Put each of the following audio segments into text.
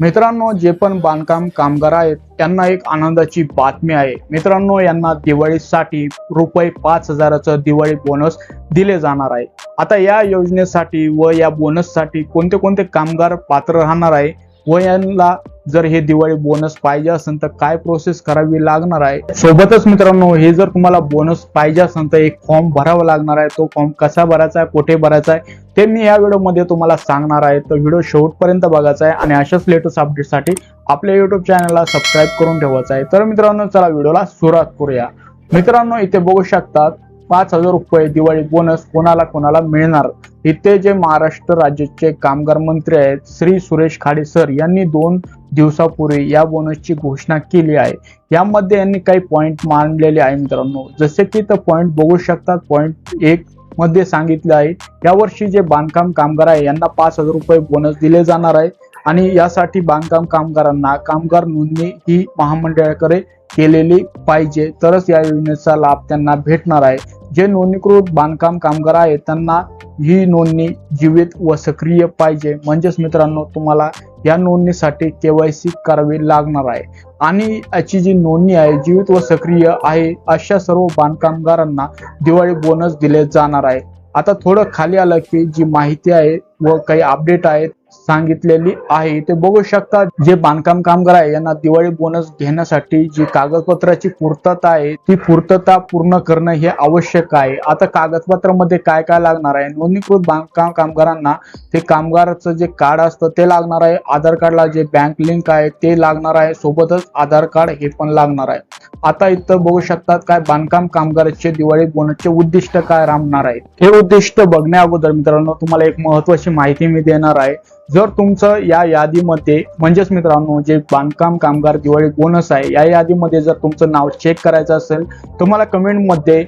मित्रांनो जे पण बांधकाम कामगार आहेत त्यांना एक आनंदाची बातमी आहे. मित्रांनो यांना दिवाळीसाठी रुपये पाच हजाराचं दिवाळी बोनस दिले जाणार आहे. आता या योजनेसाठी व या बोनससाठी कोणते कोणते कामगार पात्र राहणार आहे? व यांना जर हे दिवाळी बोनस पाहिजे असेल तर काय प्रोसेस करावी लागणार आहे? सोबतच मित्रांनो हे जर तुम्हाला बोनस पाहिजे असेल तर एक फॉर्म भरावा लागणार आहे. तो फॉर्म कसा भरायचा आहे? कुठे भरायचा आहे? ते मी या व्हिडिओमध्ये तुम्हाला सांगणार आहे. तर व्हिडिओ शेवटपर्यंत बघायचा आहे आणि अशाच लेटेस्ट अपडेटसाठी आपल्या युट्यूब चॅनलला सबस्क्राईब करून ठेवायचं आहे. तर मित्रांनो चला व्हिडिओला सुरुवात करूया. मित्रांनो इथे बघू शकतात पाच हजार रुपये दिवाळी बोनस कोणाला कोणाला मिळणार? इथे जे महाराष्ट्र राज्याचे कामगार मंत्री आहेत श्री सुरेश खाडे सर यांनी दोन दिवसापूर्वी या बोनसची घोषणा केली आहे. यामध्ये यांनी काही पॉईंट मांडलेले आहे मित्रांनो. जसे की तर पॉईंट बघू शकतात पॉईंट एक मध्ये सांगितले आहे. यावर्षी जे बांधकाम कामगार आहे यांना पाच हजार रुपये बोनस दिले जाणार आहे. आणि यासाठी बांधकाम कामगारांना कामगार नोंदणी ही महामंडळाकडे केलेली पाहिजे. तरच या योजनेचा लाभ त्यांना भेटणार आहे. जे नोंदणीकृत बांधकाम कामगार आहेत त्यांना ही नोंदणी जीवित व सक्रिय पाहिजे. म्हणजेच मित्रांनो तुम्हाला या नोंदणीसाठी केवायसी करावी लागणार आहे. आणि याची जी नोंदणी आहे जीवित व सक्रिय आहे अशा सर्व बांधकामगारांना दिवाळी बोनस दिले जाणार आहे. आता थोडं खाली आलं की जी माहिती आहे व काही अपडेट आहेत सांगितलेली आहे. ते बघू शकता जे बांधकाम कामगार आहे यांना दिवाळी बोनस घेण्यासाठी जी कागदपत्राची पूर्तता आहे ती पूर्तता पूर्ण करणं हे आवश्यक आहे. आता कागदपत्रामध्ये काय काय लागणार आहे? नोंदणीकृत बांधकाम कामगारांना ते कामगाराचं जे कार्ड असतं ते लागणार आहे. आधार कार्डला जे बँक लिंक आहे ते लागणार आहे. सोबतच आधार कार्ड हे पण लागणार आहे. आता इथं बघू शकतात काय बांधकाम कामगाराचे दिवाळी बोनसचे उद्दिष्ट काय राहणार आहे? हे उद्दिष्ट बघण्या अगोदर मित्रांनो तुम्हाला एक महत्वाची माहिती मी देणार आहे. जर तुमचं या यादीमध्ये म्हणजेच मित्रांनो जे बांधकाम कामगार दिवाळी बोनस आहे या यादीमध्ये जर तुमचं नाव चेक करायचं असेल तुम्हाला कमेंटमध्ये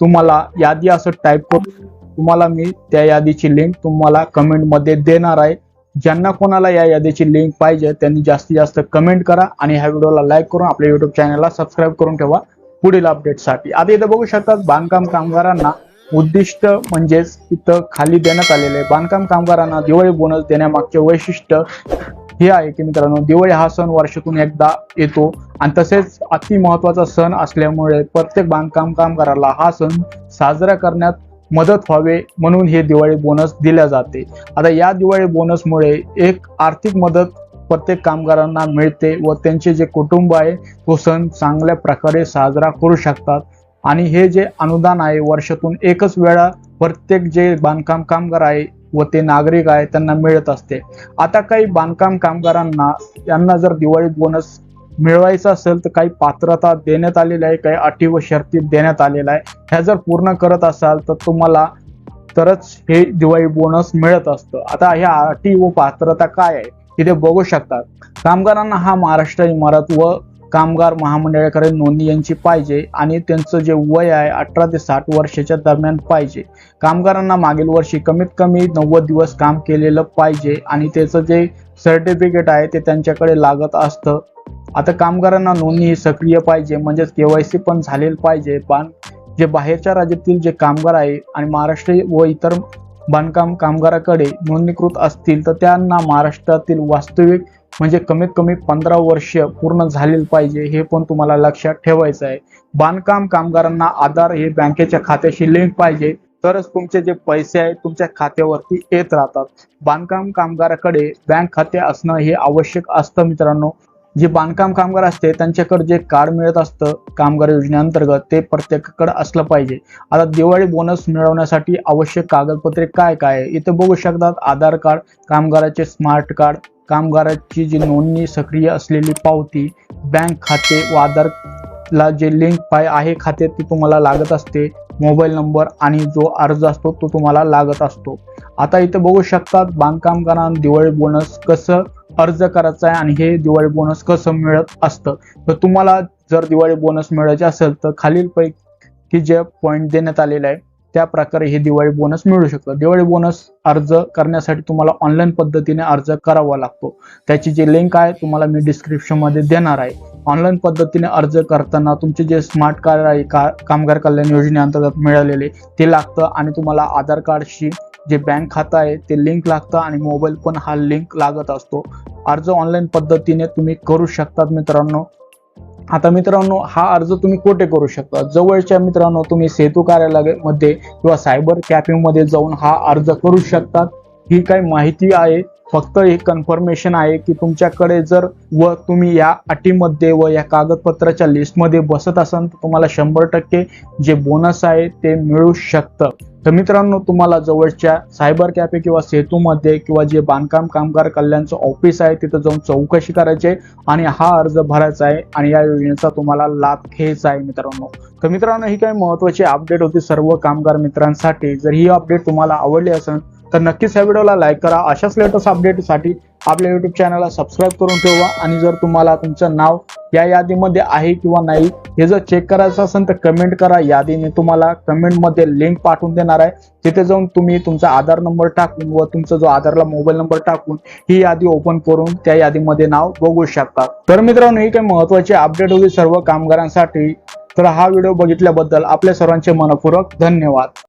तुम्हाला यादी असं टाईप करून तुम्हाला मी त्या यादीची लिंक तुम्हाला कमेंटमध्ये देणार आहे. ज्यांना कोणाला या यादीची लिंक पाहिजे त्यांनी जास्तीत जास्त कमेंट करा आणि ह्या व्हिडिओला लाईक करून आपल्या युट्यूब चॅनलला सबस्क्राईब करून ठेवा. पुढील अपडेटसाठी आता इथं बघू शकतात बांधकाम कामगारांना उद्दिष्ट म्हणजेच इथं खाली देण्यात आलेले आहे. बांधकाम कामगारांना दिवाळी बोनस देण्यामागचे वैशिष्ट्य हे आहे की मित्रांनो दिवाळी हा सण वर्षातून एकदा येतो आणि तसेच अति महत्त्वाचा सण असल्यामुळे प्रत्येक बांधकाम कामगाराला हा सण साजरा करण्यात मदत व्हावे म्हणून हे दिवाळी बोनस दिल्या जाते. आता या दिवाळी बोनसमुळे एक आर्थिक मदत प्रत्येक कामगारांना मिळते व त्यांचे जे कुटुंब आहे तो सण चांगल्या प्रकारे साजरा करू शकतात. आणि हे जे अनुदान आहे वर्षातून एकच वेळा प्रत्येक जे बांधकाम कामगार आहे व ते नागरिक आहे त्यांना मिळत असते. आता काही बांधकाम कामगारांना यांना जर दिवाळी बोनस मिळवायचा असेल तर काही पात्रता देण्यात आलेली आहे काही अटी व शर्ती देण्यात आलेल्या आहे. ह्या जर पूर्ण करत असाल तर तुम्हाला तरच हे दिवाळी बोनस मिळत असतं. आता ह्या अटी व पात्रता काय आहे इथे बघू शकतात कामगारांना हा महाराष्ट्र इमारत व कामगार महामंडळाकडे नोंदणी यांची पाहिजे आणि त्यांचं जे वय आहे अठरा ते साठ वर्षाच्या दरम्यान पाहिजे. कामगारांना मागील वर्षी कमीत कमी नव्वद दिवस काम केलेलं पाहिजे आणि त्याचं जे सर्टिफिकेट आहे ते त्यांच्याकडे लागत असतं. आता कामगारांना नोंदणी ही सक्रिय पाहिजे म्हणजेच केवायसी पण झालेलं पाहिजे. पण जे बाहेरच्या राज्यातील जे कामगार आहे आणि महाराष्ट्र व इतर बांधकाम कामगाराकडे नोंदणीकृत असतील तर त्यांना महाराष्ट्रातील वास्तविक म्हणजे कमीत कमी पंधरा वर्ष पूर्ण झालेलं पाहिजे हे पण तुम्हाला लक्षात ठेवायचं आहे. बांधकाम कामगारांना आधार हे बँकेच्या खात्याशी लिंक पाहिजे. तरच तुमचे जे पैसे आहेत तुमच्या खात्यावरती येत राहतात. बांधकाम कामगाराकडे बँक खाते असणं हे आवश्यक असतं मित्रांनो. जे बांधकाम कामगार असते त्यांच्याकडे जे कार्ड मिळत असतं कामगार योजनेअंतर्गत ते प्रत्येकाकडे असलं पाहिजे. आता दिवाळी बोनस मिळवण्यासाठी आवश्यक कागदपत्रे काय काय इथे बघू शकतात आधार कार्ड कामगाराचे स्मार्ट कार्ड कामगाराची जी नोंदणी सक्रिय असलेली पावती बँक खाते व आधारला जे लिंक पाय आहे खाते ते तुम्हाला लागत असते मोबाईल नंबर आणि जो अर्ज असतो तो तुम्हाला लागत असतो. आता इथे बघू शकतात बांधकामगारांना दिवाळी बोनस कसं अर्ज करायचा आहे आणि हे दिवाळी बोनस कसं मिळत असतं. तर तुम्हाला जर दिवाळी बोनस मिळायचे असेल तर खालील पैकी जे पॉईंट देण्यात आलेले आहे त्या प्रकारे हे दिवाळी बोनस मिळू शकतं. दिवाळी बोनस अर्ज करण्यासाठी तुम्हाला ऑनलाईन पद्धतीने अर्ज करावा लागतो. त्याची जी लिंक आहे तुम्हाला मी डिस्क्रिप्शनमध्ये देणार आहे. ऑनलाईन पद्धतीने अर्ज करताना तुमचे जे स्मार्ट कार्ड आहे का कामगार कल्याण योजनेअंतर्गत मिळालेले ते लागतं आणि तुम्हाला आधार कार्डशी जे बँक खातं आहे ते लिंक लागतं आणि मोबाईल पण हा लिंक लागत असतो. अर्ज ऑनलाईन पद्धतीने तुम्ही करू शकतात मित्रांनो. आता मित्रांनो हा अर्ज तुम्ही कुठे करू शकता? जवळच्या मित्रांनो तुम्ही सेतू कार्यालयामध्ये किंवा सायबर कॅफेमध्ये जाऊन हा अर्ज करू शकतात. ही काही माहिती आहे. फक्त एक कन्फर्मेशन आहे की तुमच्याकडे जर व तुम्ही या अटीमध्ये व या कागदपत्राच्या लिस्टमध्ये बसत असाल तर तुम्हाला शंभर टक्के जे बोनस आहे ते मिळू शकतं. तर मित्रांनो तुम्हाला जवळच्या सायबर कॅफे किंवा सेतूमध्ये किंवा जे बांधकाम कामगार कल्याणचं ऑफिस आहे तिथं जाऊन चौकशी करायची आहे आणि हा अर्ज भरायचा आहे आणि या योजनेचा तुम्हाला लाभ घ्यायचा आहे मित्रांनो. तर मित्रांनो ही काही महत्वाची अपडेट होती सर्व कामगार मित्रांसाठी. जर ही अपडेट तुम्हाला आवडली असेल तर नक्कीच ह्या व्हिडिओला लाईक करा. अशाच लेटेस्ट अपडेटसाठी आपल्या युट्यूब चॅनलला सबस्क्राईब करून ठेवा. आणि जर तुम्हाला तुमचं नाव या यादीमध्ये आहे किंवा नाही हे जर चेक करायचं असेल तर कमेंट करा. यादीने तुम्हाला कमेंटमध्ये लिंक पाठवून देणार आहे. तिथे जाऊन तुम्ही तुमचा आधार नंबर टाकून व तुमचा जो आधारला मोबाईल नंबर टाकून ही यादी ओपन करून त्या यादीमध्ये नाव बघू शकता. तर मित्रांनो ही काही महत्वाची अपडेट होती सर्व कामगारांसाठी. तर हा व्हिडिओ बघितल्याबद्दल आपल्या सर्वांचे मनपूर्वक धन्यवाद.